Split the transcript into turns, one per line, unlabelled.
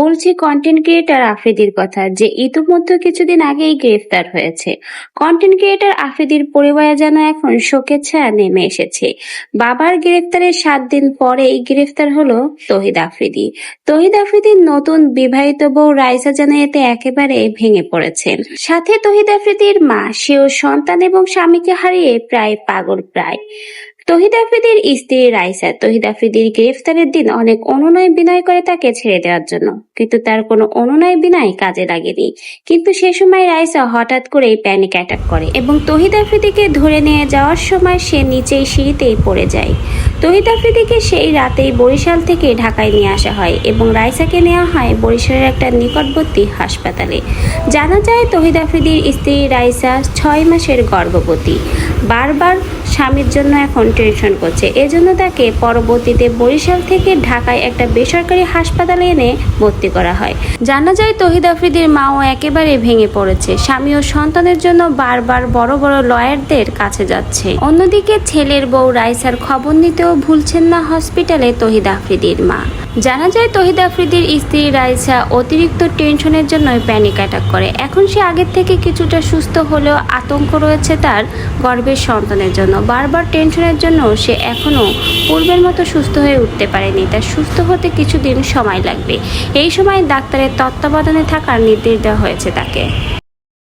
বলছি content creator আফ্রিদির কথা, যে ইতিমধ্যে কিছুদিন আগেই গ্রেফতার হয়েছে। কন্টেন্ট ক্রিয়েটার আফ্রিদির পরিবারে যেন এখন শোকের ছায়া নেমে এসেছে। বাবার গ্রেফতারের সাত দিন পরেই গ্রেফতার হলো তহিদ আফ্রিদি। তহিদ আফ্রিদির নতুন বিবাহিত বউ রাইসা যেন এতে একেবারে ভেঙে পড়েছেন সাথে তহিদ আফ্রিদির মা, সেও সন্তান এবং স্বামীকে হারিয়ে প্রায় পাগল প্রায়। তহিদ আফ্রিদির স্ত্রী রাইসা তহিদ আফ্রিদির গ্রেফতারের দিন অনেক অনুনয় বিনয় করে তাকে ছেড়ে দেওয়ার জন্য। কিন্তু তার কোনো অনুনয় বিনয় কাজে লাগেনি। কিন্তু সে সময় রাইসা হঠাৎ করেই প্যানিক অ্যাটাক করে এবং তহিদ আফ্রিদিকে ধরে নিয়ে যাওয়ার সময় সে নিচেই সিঁড়িতেই পড়ে যায়। তহিদ আফ্রিদিকে সেই রাতেই বরিশাল থেকে ঢাকায় নিয়ে আসা হয় এবং রাইসাকে নেওয়া হয় বরিশালের একটা নিকটবর্তী হাসপাতালে। জানা যায় তহিদ আফ্রিদির স্ত্রী রাইসা ছয় মাসের গর্ভবতী। বারবার স্বামীর জন্য এখন টেনশন করছে। এজন্য তাকে পরবর্তীতে বরিশাল থেকে ঢাকায় একটা বেসরকারি হাসপাতালে এনে ভর্তি করা হয়। জানা যায় তহিদ আফ্রিদির মাও একেবারে ভেঙে পড়েছে। স্বামী ও সন্তানের জন্য বারবার বড় বড় লয়ারদের কাছে যাচ্ছে। অন্যদিকে ছেলের বউ রাইসার খবর নিতেও ভুলছেন না হসপিটালে তহিদ আফ্রিদির মা। জানা যায় তহিদ আফ্রিদির স্ত্রী রাইসা অতিরিক্ত টেনশনের জন্য প্যানিক অ্যাটাক করে। এখন সে আগের থেকে কিছুটা সুস্থ হলেও আতঙ্ক রয়েছে তার গর্ভের সন্তানের জন্য। বারবার টেনশনের জন্য সে এখনও পূর্বের মতো সুস্থ হয়ে উঠতে পারেনি। তার সুস্থ হতে কিছুদিন সময় লাগবে। এই সময় ডাক্তারের তত্ত্বাবধানে থাকার নির্দেশ দেওয়া হয়েছে তাকে।